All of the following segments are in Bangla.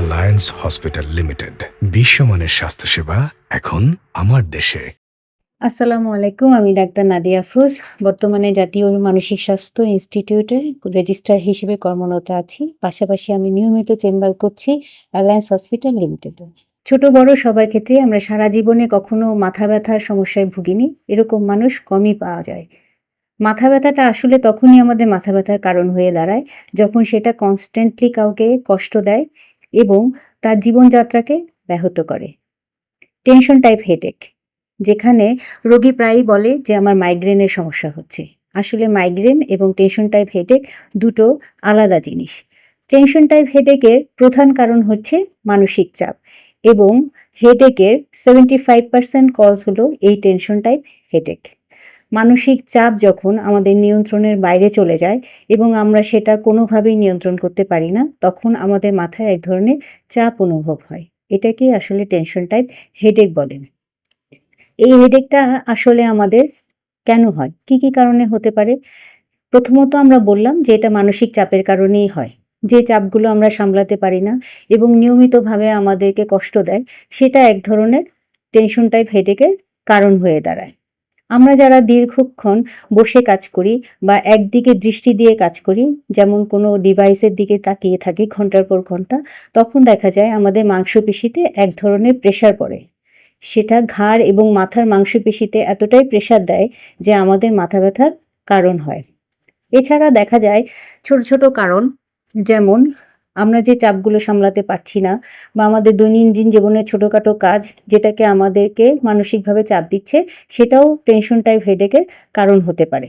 অ্যালায়েন্স হসপিটাল লিমিটেড বিশ্বমানের স্বাস্থ্যসেবা এখন আমার দেশে। আসসালামু আলাইকুম, আমি ডাক্তার নাদিয়া আফরোজ, বর্তমানে জাতীয় মানসিক স্বাস্থ্য ইনস্টিটিউটে রেজিস্ট্রার হিসেবে কর্মরত আছি। পাশাপাশি আমি নিয়মিত চেম্বার করছি অ্যালায়েন্স হসপিটাল লিমিটেডে ছোট বড় সবার ক্ষেত্রে আমরা সারা জীবনে কখনো মাথা ব্যথার সমস্যায় ভুগিনি, এরকম মানুষ কমই পাওয়া যায়। মাথা ব্যথাটা আসলে তখনই আমাদের মাথা ব্যথার কারণ হয়ে দাঁড়ায়, যখন সেটা কনস্ট্যান্টলি কাউকে কষ্ট দেয় এবং তার জীবনযাত্রাকে ব্যাহত করে। টেনশন টাইপ হেডেক যেখানে রোগী প্রায়ই বলে যে, আমার মাইগ্রেনের সমস্যা হচ্ছে। আসলে মাইগ্রেন এবং টেনশন টাইপ হেডেক দুটো আলাদা জিনিস। টেনশন টাইপ হেডেকের প্রধান কারণ হচ্ছে মানসিক চাপ এবং হেডেকের সেভেন্টি ফাইভ পার্সেন্ট কজ হলো এই টেনশন টাইপ হেডেক মানসিক চাপ যখন আমাদের নিয়ন্ত্রণের বাইরে চলে যায় এবং আমরা সেটা কোনোভাবেই নিয়ন্ত্রণ করতে পারি না, তখন আমাদের মাথায় এক ধরনের চাপ অনুভব হয়। এটাকে আসলে টেনশন টাইপ হেডেক বলেন। এই হেডেকটা আসলে আমাদের কেন হয়? কি কি কারণে হতে পারে? প্রথমত আমরা বললাম যে এটা মানসিক চাপের কারণেই হয়। যে চাপগুলো আমরা সামলাতে পারি না এবং নিয়মিতভাবে আমাদেরকে কষ্ট দেয়, সেটা এক ধরনের টেনশন টাইপ হেডেকের কারণ হয়ে দাঁড়ায়। আমরা যারা দীর্ঘক্ষণ বসে কাজ করি বা একদিকে দৃষ্টি দিয়ে কাজ করি, যেমন কোনো ডিভাইসের দিকে তাকিয়ে থাকি ঘণ্টার পর ঘণ্টা, তখন দেখা যায় আমাদের মাংসপেশিতে এক ধরনের প্রেশার পড়ে। সেটা ঘাড় এবং মাথার মাংসপেশিতে এতটাই প্রেসার দেয় যে আমাদের মাথা ব্যথার কারণ হয়। এছাড়া দেখা যায় ছোট ছোট কারণ, যেমন আমরা যে চাপগুলো সামলাতে পারছি না বা আমাদের দৈনন্দিন জীবনের ছোটোখাটো কাজ যেটাকে আমাদেরকে মানসিকভাবে চাপ দিচ্ছে, সেটাও টেনশন টাইপ হেডেকের কারণ হতে পারে।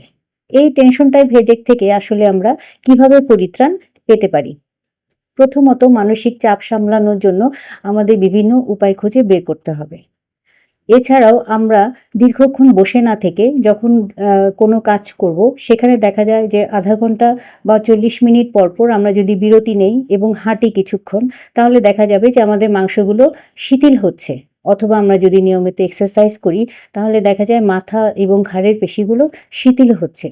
এই টেনশন টাইপ হেডেক থেকে আসলে আমরা কীভাবে পরিত্রাণ পেতে পারি? প্রথমত মানসিক চাপ সামলানোর জন্য আমাদের বিভিন্ন উপায় খুঁজে বের করতে হবে। এছাড়াও আমরা দীর্ঘক্ষণ বসে না থেকে যখন কোনো কাজ করব, সেখানে দেখা যায় যে আধা ঘণ্টা বা চল্লিশ মিনিট পর পর আমরা যদি বিরতি নেই এবং হাঁটি কিছুক্ষণ, তাহলে দেখা যাবে যে আমাদের মাংসগুলো শিথিল হচ্ছে। অথবা আমরা যদি নিয়মিত এক্সারসাইজ করি, তাহলে দেখা যায় মাথা এবং ঘাড়ের পেশিগুলো শিথিল হচ্ছে।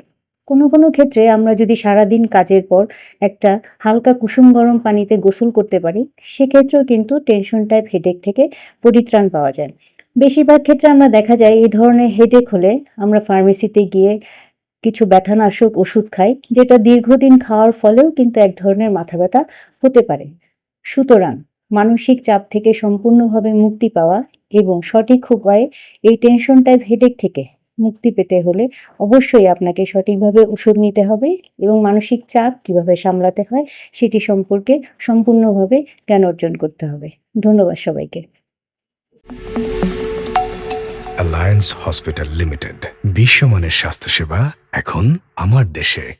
কোনো কোনো ক্ষেত্রে আমরা যদি সারাদিন কাজের পর একটা হালকা কুসুম গরম পানিতে গোসল করতে পারি, সেক্ষেত্রেও কিন্তু টেনশন টাইপ হেডেক থেকে পরিত্রাণ পাওয়া যায়। বেশিরভাগ ক্ষেত্রে আমরা দেখা যায় এই ধরনের হেডেক হলে আমরা ফার্মেসিতে গিয়ে কিছু ব্যথানাশক ওষুধ খাই, যেটা দীর্ঘদিন খাওয়ার ফলেও কিন্তু এক ধরনের মাথা ব্যথা হতে পারে। সুতরাং মানসিক চাপ থেকে সম্পূর্ণভাবে মুক্তি পাওয়া এবং সঠিক উপায়ে এই টেনশন টাইপ হেডেক থেকে মুক্তি পেতে হলে অবশ্যই আপনাকে সঠিকভাবে ওষুধ নিতে হবে এবং মানসিক চাপ কীভাবে সামলাতে হয় সেটি সম্পর্কে সম্পূর্ণভাবে জ্ঞান অর্জন করতে হবে। ধন্যবাদ সবাইকে। অ্যালায়েন্স হসপিটাল লিমিটেড বিশ্বমানের স্বাস্থ্যসেবা এখন আমার দেশে।